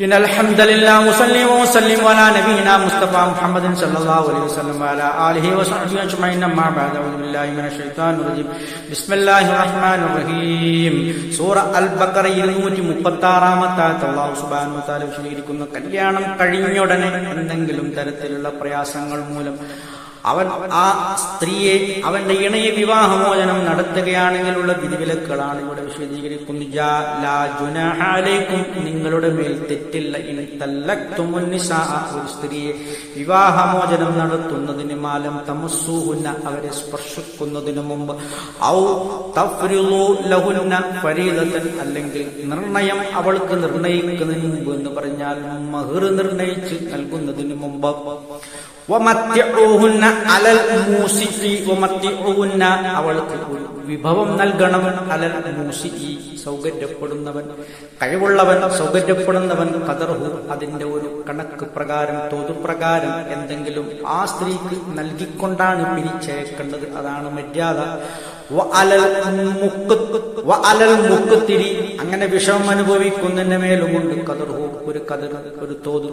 إن الحمد لله وصلي وسلم على نبينا مصطفى محمد صلى الله عليه وسلم وعلى آله وصحبه أجمعين أما بعد أعوذ بالله من الشيطان الرجيم بسم الله الرحمن الرحيم സൂറ അൽ ബക്കറ ഇരുന്നൂറ്റി മുപ്പത്തി ആറാമത്താത്ത് അള്ളാഹു സുബാനു താല വിശദീകരിക്കുന്ന കല്യാണം കഴിഞ്ഞുടനെ എന്തെങ്കിലും തരത്തിലുള്ള പ്രയാസങ്ങൾ മൂലം അവൻ ആ സ്ത്രീയെ അവന്റെ ഇണയ വിവാഹമോചനം നടത്തുകയാണെങ്കിലുള്ള വിധിവിലക്കുകളാണ് ഇവിടെ വിശദീകരിക്കുന്നത് നിങ്ങളുടെ മേൽ തെറ്റില്ല. ഇനി ഒരു സ്ത്രീയെ വിവാഹമോചനം നടത്തുന്നതിന് മാലം തമസ്സൂഹുന്ന അവരെ സ്പർശിക്കുന്നതിനു മുമ്പ്. ഔ ലഹുന്ന ഫരീദത്തൻ. അല്ലെങ്കിൽ നിർണയം അവൾക്ക് നിർണയിക്കുന്നതിന് മുമ്പ് എന്ന് പറഞ്ഞാൽ മഹിർ നിർണയിച്ച് നൽകുന്നതിന് മുമ്പ്. അലൽ അവൾക്ക് വിഭവം നൽകണം. അലൽ മൂസിഇ സൗകര്യപ്പെടുന്നവൻ കഴിവുള്ളവൻ സൗകര്യപ്പെടുന്നവൻ കതർഹു അതിന്റെ ഒരു കണക്ക് പ്രകാരം തോതുപ്രകാരം എന്തെങ്കിലും ആ സ്ത്രീക്ക് നൽകിക്കൊണ്ടാണ് പിരിച്ചേക്കേണ്ടത് അതാണ് മര്യാദ. അങ്ങനെ വിഷമം അനുഭവിക്കുന്നതിന്റെ മേലുമുണ്ട് കതർ. ഒരു കതിർ ഒരു തോത്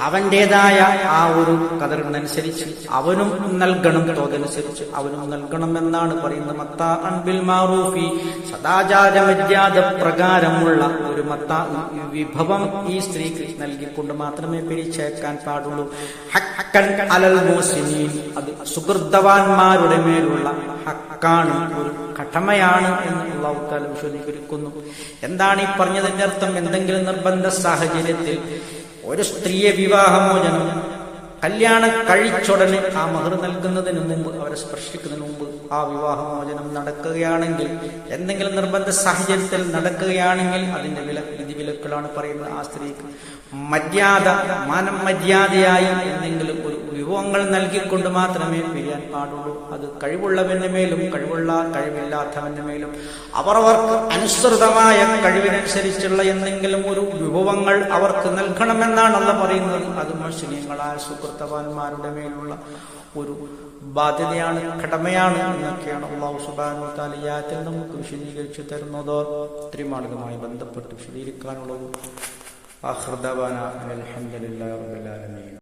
അവന്റേതായ ആ ഒരു കതിറിനനുസരിച്ച് അവനും നൽകണം തോതനുസരിച്ച് അവനും നൽകണം എന്നാണ് പറയുന്നത്. മത്താ അൻബിൽ മാറൂഫി. സദാചാര മര്യാദ പ്രകാരമുള്ള ഒരു മത്താ വിഭവം ഈ സ്ത്രീക്ക് നൽകിക്കൊണ്ട് മാത്രമേ പിരിച്ചേക്കാൻ പാടുള്ളൂ. ഹക്കൻ അലൽ മോസിനി അത് സുഹൃത്തവാന്മാരുടെ മേലുള്ള ഹക്കാണ്. ഒരു കടമയാണ് എന്ന് അള്ളാഹുത്താല വിശദീകരിക്കുന്നു. എന്താണ് ഈ പറഞ്ഞതിന്റെ അർത്ഥം? എന്തെങ്കിലും നിർബന്ധ സാഹചര്യത്തിൽ ഒരു സ്ത്രീയെ വിവാഹമോചനം കല്യാണം കഴിച്ചുടനെ ആ മഹർ നൽകുന്നതിന് മുമ്പ് അവരെ സ്പർശിക്കുന്നതിന് മുമ്പ് ആ വിവാഹമോചനം നടക്കുകയാണെങ്കിൽ എന്തെങ്കിലും നിർബന്ധ സാഹചര്യത്തിൽ നടക്കുകയാണെങ്കിൽ അതിന്റെ വില വിധിവിലക്കുകളാണ് പറയുന്നത്. ആ സ്ത്രീക്ക് മര്യാദ മാനം മര്യാദയായി എന്തെങ്കിലും ഒരു വിഭവങ്ങൾ നൽകിക്കൊണ്ട് മാത്രമേ പിരിയാൻ പാടുള്ളൂ. അത് കഴിവുള്ളവന്റെ മേലും കഴിവുള്ള കഴിവില്ലാത്തവന്റെ മേലും. അവരവർക്ക് അനുസൃതമായ കഴിവിനനുസരിച്ചുള്ള എന്തെങ്കിലും ഒരു വിഭവങ്ങൾ അവർക്ക് നൽകണമെന്നാണ് അല്ല പറയുന്നത്. അത് മുസ്ലിങ്ങളായ സുഹൃത്തവാന്മാരുടെ മേലുള്ള ഒരു ബാധ്യതയാണ് കടമയാണ് എന്നൊക്കെയാണ് അള്ളാഹു സുബാനു താലിയാത്തിൽ നമുക്ക് വിശദീകരിച്ചു തരുന്നത്. ത്രിമാളികമായി ബന്ധപ്പെട്ട് വിശദീകരിക്കാനുള്ളത് അഹൃദവാന അലഹമില്ലാ റബുലാലമീൻ